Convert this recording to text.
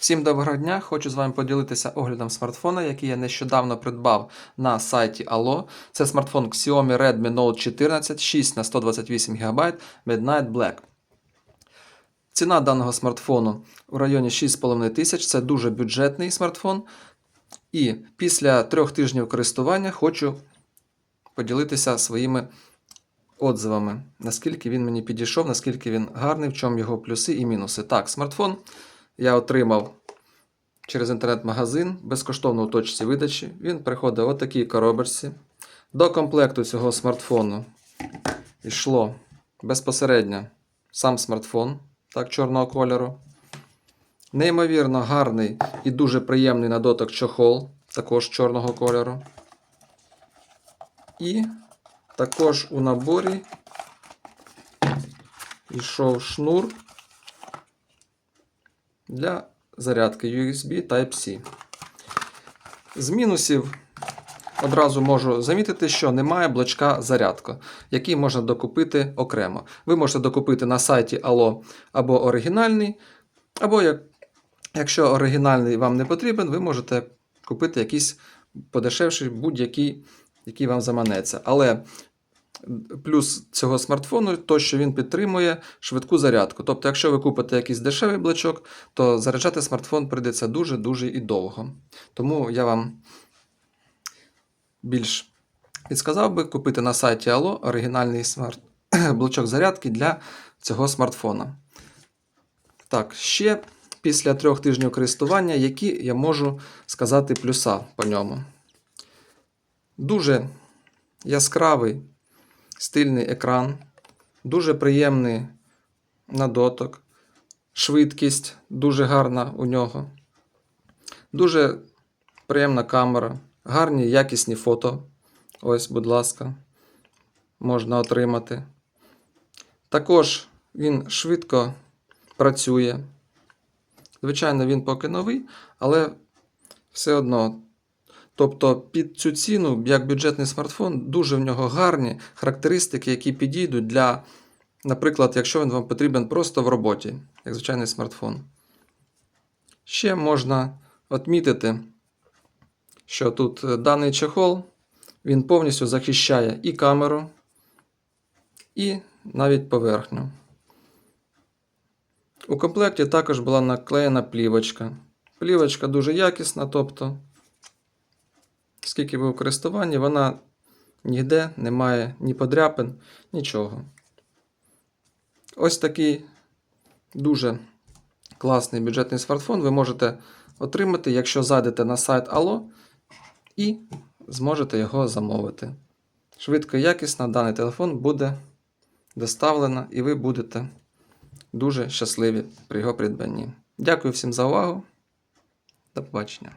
Всім доброго дня! Хочу з вами поділитися оглядом смартфона, який я нещодавно придбав на сайті Allo. Це смартфон Xiaomi Redmi Note 14 6 на 128 ГБ Midnight Black. Ціна даного смартфону в районі 6,5 тисяч. Це дуже бюджетний смартфон. І після трьох тижнів користування хочу поділитися своїми отзивами, наскільки він мені підійшов, наскільки він гарний, в чому його плюси і мінуси. Так, смартфон я отримав через інтернет-магазин безкоштовно у точці видачі. Він приходить в такій коробочці. До комплекту цього смартфону йшло безпосередньо сам смартфон так, чорного кольору. Неймовірно гарний і дуже приємний на дотик чохол, також чорного кольору. І також у наборі йшов шнур для зарядки USB Type-C. З мінусів одразу можу замітити, що немає блочка зарядка, який можна докупити окремо. Ви можете докупити на сайті Allo або оригінальний, або як, якщо оригінальний вам не потрібен, ви можете купити якийсь подешевший будь-який, який вам заманеться. Але Плюс цього смартфону, то, що він підтримує швидку зарядку. Тобто, якщо ви купите якийсь дешевий блочок, то заряджати смартфон прийдеться дуже-дуже і довго. Тому я вам більш підсказав би купити на сайті Allo оригінальний смарт... блочок зарядки для цього смартфона. Так, ще після трьох тижнів користування, які я можу сказати плюса по ньому. Дуже яскравий стильний екран, дуже приємний на доток, швидкість дуже гарна у нього. Дуже приємна камера, гарні якісні фото. Ось, будь ласка, можна отримати. Також він швидко працює. Звичайно, він поки новий, але все одно Тобто під цю ціну, як бюджетний смартфон, дуже в нього гарні характеристики, які підійдуть для, наприклад, якщо він вам потрібен просто в роботі, як звичайний смартфон. Ще можна відмітити, що тут е, даний чехол він повністю захищає і камеру, і навіть поверхню. У комплекті також була наклеєна плівочка. Плівочка дуже якісна, тобто скільки ви у користуванні, вона ніде не має ні подряпин, нічого. Ось такий дуже класний бюджетний смартфон ви можете отримати, якщо зайдете на сайт Allo і зможете його замовити. Швидко і якісно даний телефон буде доставлено, і ви будете дуже щасливі при його придбанні. Дякую всім за увагу. До побачення.